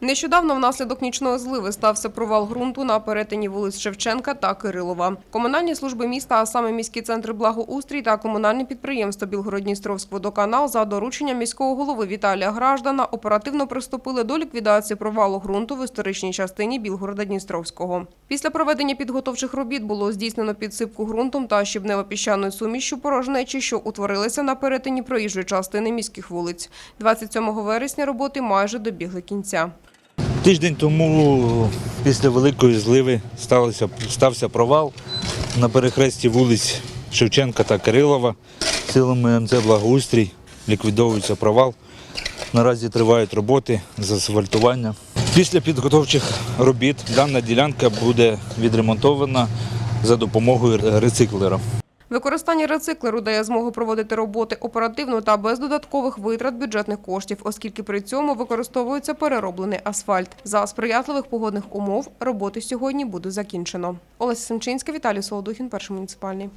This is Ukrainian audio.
Нещодавно внаслідок нічної зливи стався провал ґрунту на перетині вулиць Шевченка та Кирилова. Комунальні служби міста, а саме міський центр благоустрій та комунальне підприємство Білгородністровськводоканал за дорученням міського голови Віталія Граждана оперативно приступили до ліквідації провалу ґрунту в історичній частині Білгорода Дністровського. Після проведення підготовчих робіт було здійснено підсипку ґрунтом та щебнево-піщаною сумішю порожнечі, що утворилися на перетині проїжджої частини міських вулиць. 27 вересня роботи майже добігли кінця. Тиждень тому після великої зливи сталося, стався провал на перехресті вулиць Шевченка та Кирилова. Силами МЦ Благоустрій ліквідовується провал. Наразі тривають роботи з асфальтування. Після підготовчих робіт дана ділянка буде відремонтована за допомогою рециклера. Використання рециклеру дає змогу проводити роботи оперативно та без додаткових витрат бюджетних коштів, оскільки при цьому використовується перероблений асфальт. За сприятливих погодних умов роботи сьогодні буде закінчено. Олеся Семчинська, Віталій Солодухін, перший муніципальний.